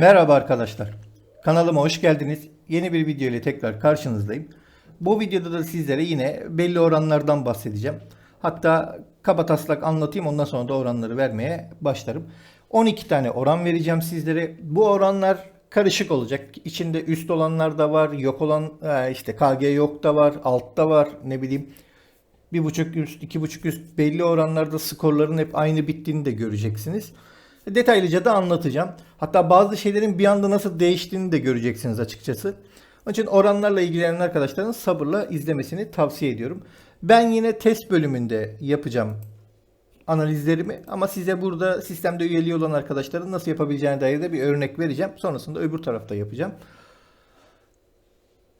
Merhaba arkadaşlar. Kanalıma hoş geldiniz. Yeni bir video ile tekrar karşınızdayım. Bu videoda da sizlere yine belli oranlardan bahsedeceğim. Hatta kaba taslak anlatayım ondan sonra da oranları vermeye başlarım. 12 tane oran vereceğim sizlere. Bu oranlar karışık olacak. İçinde üst olanlar da var, yok olan e, işte KG yok da var, altta var, ne bileyim bir buçuk üst, iki buçuk üst belli oranlarda skorların hep aynı bittiğini de göreceksiniz. Detaylıca da anlatacağım. Hatta bazı şeylerin bir anda nasıl değiştiğini de göreceksiniz açıkçası. Onun için oranlarla ilgilenen arkadaşların sabırla izlemesini tavsiye ediyorum. Ben yine test bölümünde yapacağım analizlerimi ama size burada sistemde üyeliği olan arkadaşların nasıl yapabileceğine dair de bir örnek vereceğim. Sonrasında öbür tarafta yapacağım.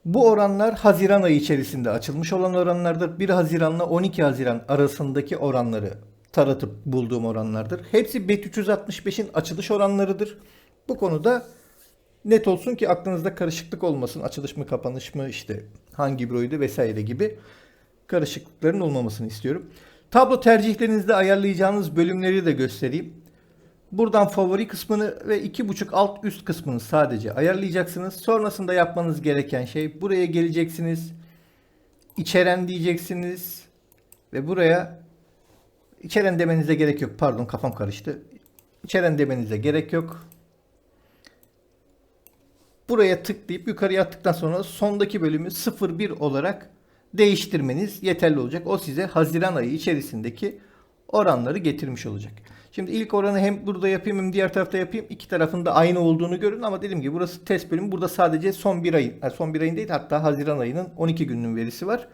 Bu oranlar Haziran ayı içerisinde açılmış olan oranlardır. 1 Haziran'la 12 Haziran arasındaki oranları taratıp bulduğum oranlardır. Hepsi BET 365'in açılış oranlarıdır. Bu konuda net olsun ki aklınızda karışıklık olmasın. Açılış mı kapanış mı işte hangi büroydu vesaire gibi karışıklıkların olmamasını istiyorum. Tablo tercihlerinizde ayarlayacağınız bölümleri de göstereyim. Buradan favori kısmını ve iki buçuk alt üst kısmını sadece ayarlayacaksınız. Sonrasında yapmanız gereken şey buraya geleceksiniz. İçeren diyeceksiniz ve buraya içeren demenize gerek yok. Pardon kafam karıştı. İçeren demenize gerek yok. Buraya tıklayıp yukarıya attıktan sonra sondaki bölümü 01 olarak değiştirmeniz yeterli olacak. O size Haziran ayı içerisindeki oranları getirmiş olacak. Şimdi ilk oranı hem burada yapayım hem diğer tarafta yapayım. İki tarafın da aynı olduğunu görün ama dediğim gibi burası test bölümü. Burada sadece son bir ayın, son bir ayın değil hatta Haziran ayının 12 gününün verisi var.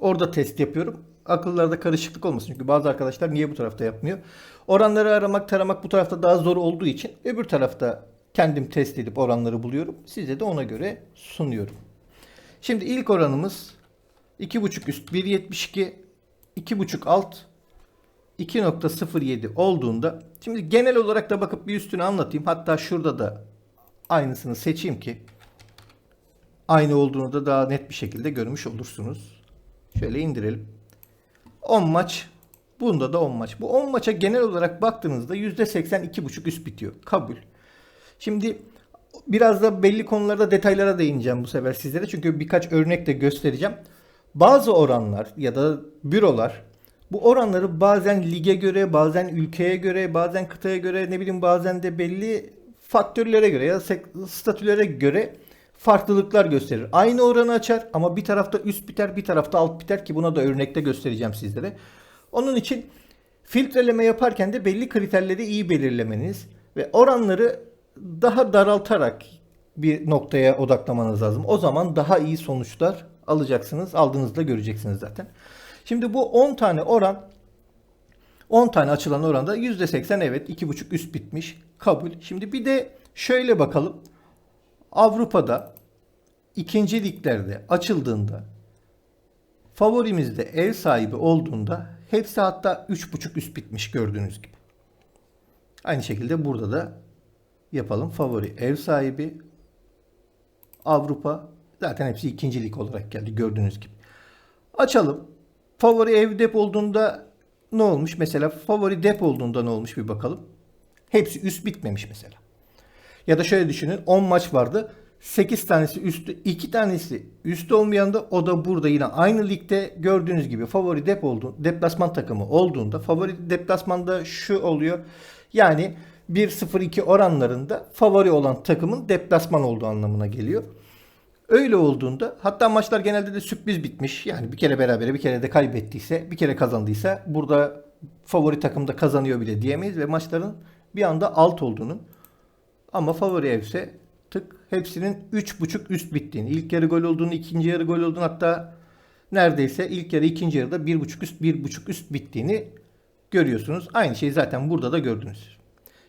Orada test yapıyorum. Akıllarda karışıklık olmasın. Çünkü bazı arkadaşlar niye bu tarafta yapmıyor? Oranları aramak, taramak bu tarafta daha zor olduğu için öbür tarafta kendim test edip oranları buluyorum. Size de ona göre sunuyorum. Şimdi ilk oranımız 2.5 üst 1.72 2.5 alt 2.07 olduğunda şimdi genel olarak da bakıp bir üstünü anlatayım. Hatta şurada da aynısını seçeyim ki aynı olduğunu da daha net bir şekilde görmüş olursunuz. Şöyle indirelim. 10 maç. Bunda da 10 maç. Bu 10 maça genel olarak baktığınızda %82.5 üst bitiyor. Kabul. Şimdi biraz da belli konularda detaylara değineceğim bu sefer sizlere. Çünkü birkaç örnek de göstereceğim. Bazı oranlar ya da bürolar bu oranları bazen lige göre, bazen ülkeye göre, bazen kıtaya göre, ne bileyim bazen de belli faktörlere göre ya da statülere göre farklılıklar gösterir. Aynı oranı açar ama bir tarafta üst biter, bir tarafta alt biter ki buna da örnekte göstereceğim sizlere. Onun için filtreleme yaparken de belli kriterleri iyi belirlemeniz ve oranları daha daraltarak bir noktaya odaklamanız lazım. O zaman daha iyi sonuçlar alacaksınız. Aldığınızda göreceksiniz zaten. Şimdi bu 10 tane oran 10 tane açılan oranda %80 evet 2,5 üst bitmiş. Kabul. Şimdi bir de şöyle bakalım. Avrupa'da ikinci liglerde açıldığında favorimizde ev sahibi olduğunda hepsi hatta 3,5 üst bitmiş gördüğünüz gibi. Aynı şekilde burada da yapalım. Favori ev sahibi Avrupa zaten hepsi ikinci lig olarak geldi gördüğünüz gibi. Açalım. Favori ev dep olduğunda ne olmuş? Mesela favori dep olduğunda ne olmuş bir bakalım. Hepsi üst bitmemiş mesela. Ya da şöyle düşünün 10 maç vardı. 8 tanesi üstü, 2 tanesi üst olmayan da o da burada yine aynı ligde gördüğünüz gibi favori dep oldu, deplasman takımı olduğunda favori deplasmanda şu oluyor. Yani 1-0-2 oranlarında favori olan takımın deplasman olduğu anlamına geliyor. Öyle olduğunda hatta maçlar genelde de sürpriz bitmiş. Yani bir kere berabere bir kere de kaybettiyse bir kere kazandıysa burada favori takım da kazanıyor bile diyemeyiz ve maçların bir anda alt olduğunu ama favori evse tık hepsinin 3.5 üst bittiğini, ilk yarı gol olduğunu, ikinci yarı gol olduğunu hatta neredeyse ilk yarı ikinci yarıda 1.5 üst 1.5 üst bittiğini görüyorsunuz. Aynı şeyi zaten burada da gördünüz.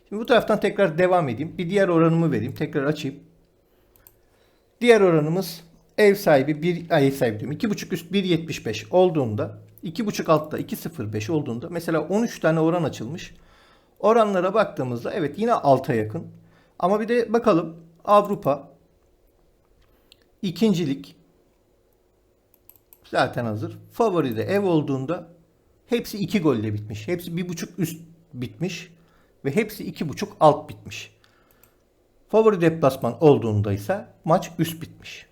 Şimdi bu taraftan tekrar devam edeyim. Bir diğer oranımı vereyim. Tekrar açayım. Diğer oranımız ev sahibi bir ay ev sahibi diyorum. 2.5 üst 1.75 olduğunda 2.5 altta 2.05 olduğunda mesela 13 tane oran açılmış. Oranlara baktığımızda evet yine alta yakın. Ama bir de bakalım Avrupa ikincilik zaten hazır. Favori de ev olduğunda hepsi 2 golle bitmiş. Hepsi 1.5 üst bitmiş ve hepsi 2.5 alt bitmiş. Favori deplasman olduğunda ise maç üst bitmiş.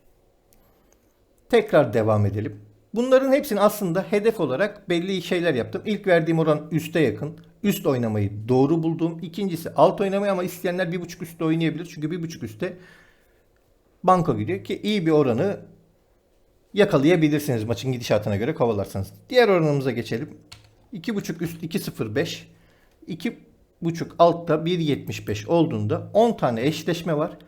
Tekrar devam edelim. Bunların hepsini aslında hedef olarak belli şeyler yaptım. İlk verdiğim oran üste yakın. Üst oynamayı doğru buldum. İkincisi alt oynamayı ama isteyenler bir buçuk üstte oynayabilir. Çünkü bir buçuk üstte banko gidiyor ki iyi bir oranı yakalayabilirsiniz maçın gidişatına göre kovalarsanız. Diğer oranımıza geçelim. 2.5 üst 2.05 2.5 altta 1.75 olduğunda 10 tane eşleşme var.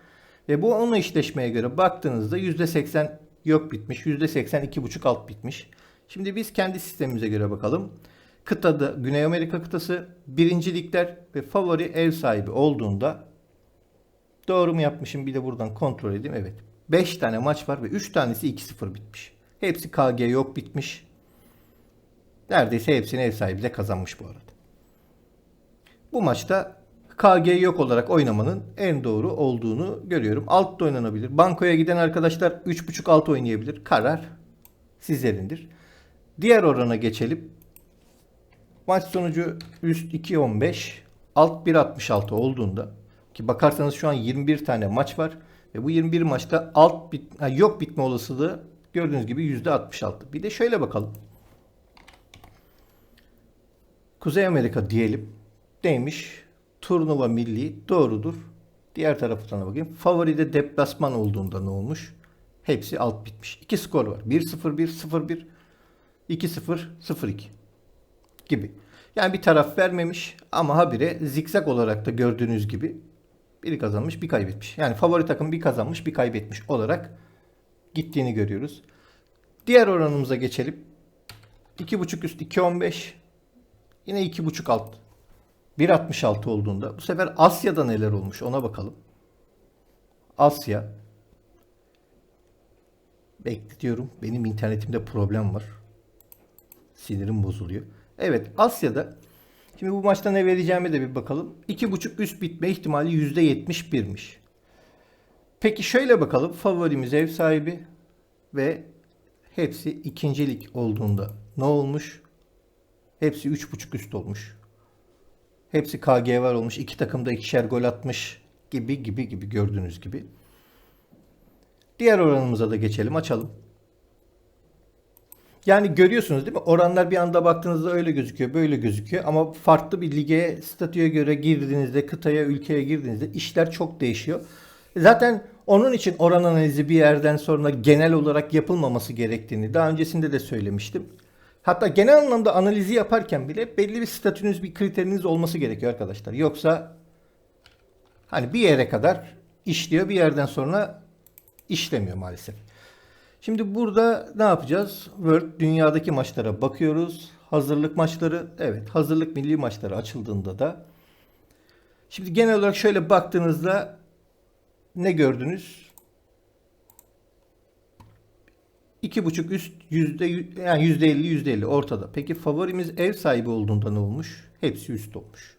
Ve bu 10 eşleşmeye göre baktığınızda %80 yok bitmiş. %80 2.5 alt bitmiş. Şimdi biz kendi sistemimize göre bakalım. Kıtada Güney Amerika kıtası birincilikler ve favori ev sahibi olduğunda doğru mu yapmışım bir de buradan kontrol edeyim. Evet. 5 tane maç var ve 3 tanesi 2-0 bitmiş. Hepsi KG yok bitmiş. Neredeyse hepsini ev sahibi de kazanmış bu arada. Bu maçta KG yok olarak oynamanın en doğru olduğunu görüyorum. Alt da oynanabilir. Bankoya giden arkadaşlar 3.5 alt oynayabilir. Karar sizlerindir. Diğer orana geçelim. Maç sonucu üst 2.15 alt 1.66 olduğunda ki bakarsanız şu an 21 tane maç var ve bu 21 maçta alt bit, ha, yok bitme olasılığı gördüğünüz gibi %66. Bir de şöyle bakalım. Kuzey Amerika diyelim. Neymiş? Turnuva milli doğrudur. Diğer taraftan bakayım. Favoride deplasman olduğunda ne olmuş? Hepsi alt bitmiş. İki skor var. 1-0-1, 0-1, 2-0, 0-2 gibi. Yani bir taraf vermemiş ama habire zikzak olarak da gördüğünüz gibi biri kazanmış bir kaybetmiş. Yani favori takım bir kazanmış bir kaybetmiş olarak gittiğini görüyoruz. Diğer oranımıza geçelim. 2.5 üst 2.15 yine 2.5 alt 1.66 olduğunda bu sefer Asya'da neler olmuş ona bakalım. Asya bekletiyorum. Benim internetimde problem var. Sinirim bozuluyor. Evet Asya'da şimdi bu maçta ne vereceğime de bir bakalım. 2.5 üst bitme ihtimali %71'miş. Peki şöyle bakalım. Favorimiz ev sahibi ve hepsi ikincilik olduğunda ne olmuş? Hepsi 3.5 üst olmuş. Hepsi KG var olmuş. İki takım da ikişer gol atmış gibi gibi gibi gördüğünüz gibi. Diğer oranımıza da geçelim. Açalım. Yani görüyorsunuz değil mi? Oranlar bir anda baktığınızda öyle gözüküyor, böyle gözüküyor. Ama farklı bir lige, statüye göre girdiğinizde, kıtaya, ülkeye girdiğinizde işler çok değişiyor. Zaten onun için oran analizi bir yerden sonra genel olarak yapılmaması gerektiğini daha öncesinde de söylemiştim. Hatta genel anlamda analizi yaparken bile belli bir statünüz, bir kriteriniz olması gerekiyor arkadaşlar. Yoksa hani bir yere kadar işliyor, bir yerden sonra işlemiyor maalesef. Şimdi burada ne yapacağız? World dünyadaki maçlara bakıyoruz. Hazırlık maçları, evet hazırlık milli maçları açıldığında da Şimdi genel olarak şöyle baktığınızda ne gördünüz? İki buçuk üst yüzde yani yüzde elli yüzde elli ortada. Peki favorimiz ev sahibi olduğunda ne olmuş? Hepsi üst olmuş.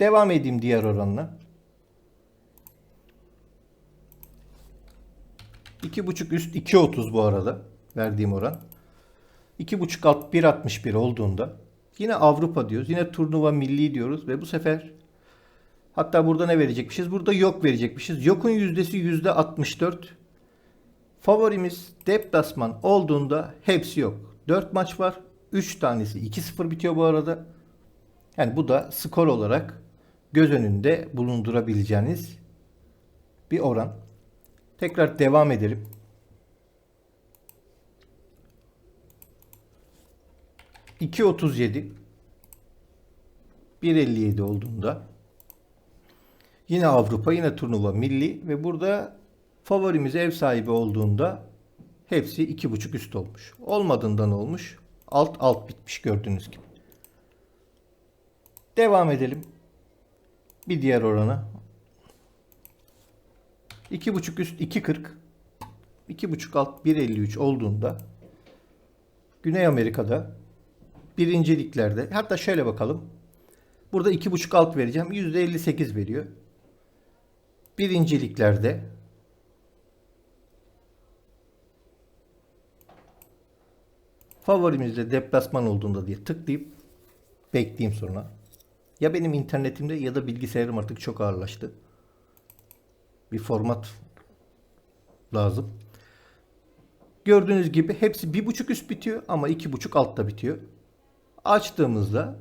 Devam edeyim diğer oranla. 2.5 üst 2.30 bu arada verdiğim oran. 2.5 alt 1.61 olduğunda yine Avrupa diyoruz. Yine turnuva milli diyoruz ve bu sefer hatta burada ne verecekmişiz? Burada yok verecekmişiz. Yokun yüzdesi %64. Favorimiz deplasman olduğunda hepsi yok. 4 maç var. 3 tanesi 2-0 bitiyor bu arada. Yani bu da skor olarak göz önünde bulundurabileceğiniz bir oran. Tekrar devam edelim. İki otuz yedi. 1.57 olduğunda yine Avrupa yine turnuva milli ve burada favorimiz ev sahibi olduğunda hepsi iki buçuk üst olmuş. Olmadığından olmuş. Alt alt bitmiş gördüğünüz gibi. Devam edelim. Bir diğer orana. 2.5 üst 2.40 2.5 alt 1.53 olduğunda Güney Amerika'da birinciliklerde hatta şöyle bakalım. Burada 2.5 alt vereceğim. %58 veriyor. Birinciliklerde favorimizde deplasman olduğunda diye tıklayıp bekleyeyim sonra. Ya benim internetimde ya da bilgisayarım artık çok ağırlaştı. Bir format lazım. Gördüğünüz gibi hepsi bir buçuk üst bitiyor ama iki buçuk altta bitiyor. Açtığımızda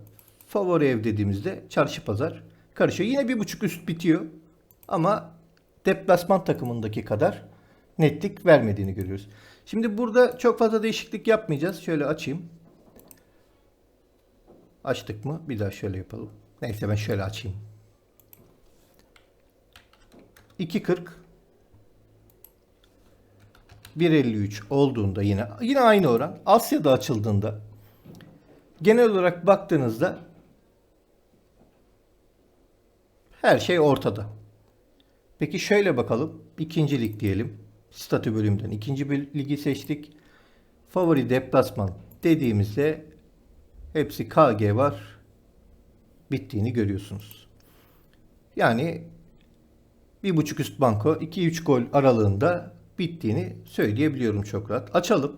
favori ev dediğimizde çarşı pazar karışıyor. Yine bir buçuk üst bitiyor ama deplasman takımındaki kadar netlik vermediğini görüyoruz. Şimdi burada çok fazla değişiklik yapmayacağız. Şöyle açayım. Açtık mı? Bir daha şöyle yapalım. Neyse ben şöyle açayım. 2.40 1.53 olduğunda yine yine aynı oran. Asya'da açıldığında genel olarak baktığınızda her şey ortada. Peki şöyle bakalım. İkinci lig diyelim. Statü bölümünden ikinci bir ligi seçtik. Favori deplasman dediğimizde hepsi KG var. Bittiğini görüyorsunuz. Yani bir buçuk üst banko 2-3 gol aralığında bittiğini söyleyebiliyorum çok rahat. Açalım.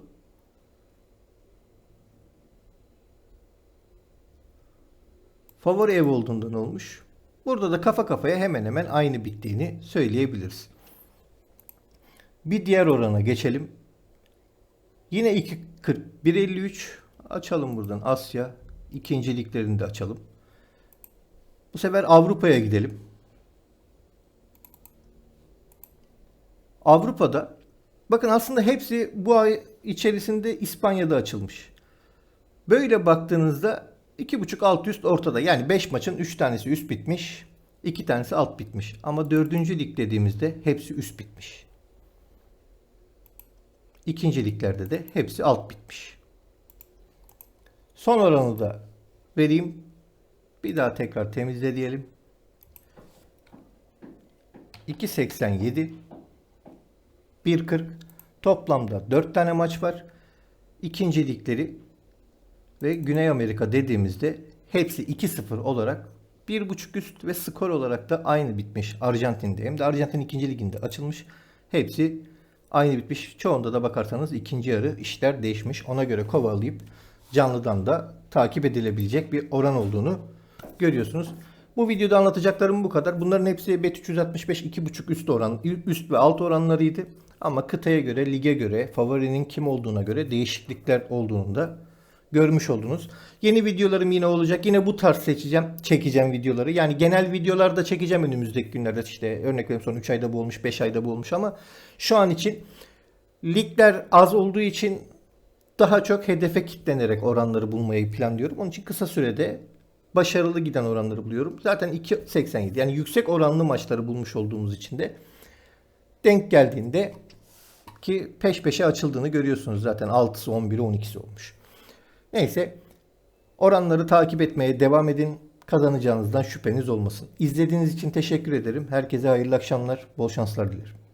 Favori ev olduğundan olmuş. Burada da kafa kafaya hemen hemen aynı bittiğini söyleyebiliriz. Bir diğer orana geçelim. Yine 2.40 1.53 açalım buradan Asya ikinciliklerini de açalım. Bu sefer Avrupa'ya gidelim. Avrupa'da bakın aslında hepsi bu ay içerisinde İspanya'da açılmış. Böyle baktığınızda 2.5 alt üst ortada. Yani 5 maçın 3 tanesi üst bitmiş. 2 tanesi alt bitmiş. Ama 4. lig dediğimizde hepsi üst bitmiş. İkinci liglerde de hepsi alt bitmiş. Son oranı da vereyim. Bir daha tekrar temizle diyelim. 2.87 1.40 toplamda 4 tane maç var. İkinci ligleri ve Güney Amerika dediğimizde hepsi 2-0 olarak 1.5 üst ve skor olarak da aynı bitmiş Arjantin'de. Hem de Arjantin ikinci liginde açılmış. Hepsi aynı bitmiş. Çoğunda da bakarsanız ikinci yarı işler değişmiş. Ona göre kovalayıp canlıdan da takip edilebilecek bir oran olduğunu görüyorsunuz. Bu videoda anlatacaklarım bu kadar. Bunların hepsi Bet 365 2.5 üst oran, üst ve alt oranlarıydı. Ama kıtaya göre, lige göre, favorinin kim olduğuna göre değişiklikler olduğunu da görmüş oldunuz. Yeni videolarım yine olacak. Yine bu tarz seçeceğim, çekeceğim videoları. Yani genel videolar da çekeceğim önümüzdeki günlerde. İşte örnek veriyorum son 3 ayda bu olmuş, 5 ayda bu olmuş ama şu an için ligler az olduğu için daha çok hedefe kitlenerek oranları bulmayı planlıyorum. Onun için kısa sürede başarılı giden oranları buluyorum. Zaten 2.87 yani yüksek oranlı maçları bulmuş olduğumuz için de denk geldiğinde ki peş peşe açıldığını görüyorsunuz zaten 6'sı 11'i 12'si olmuş. Neyse oranları takip etmeye devam edin. Kazanacağınızdan şüpheniz olmasın. İzlediğiniz için teşekkür ederim. Herkese hayırlı akşamlar, bol şanslar dilerim.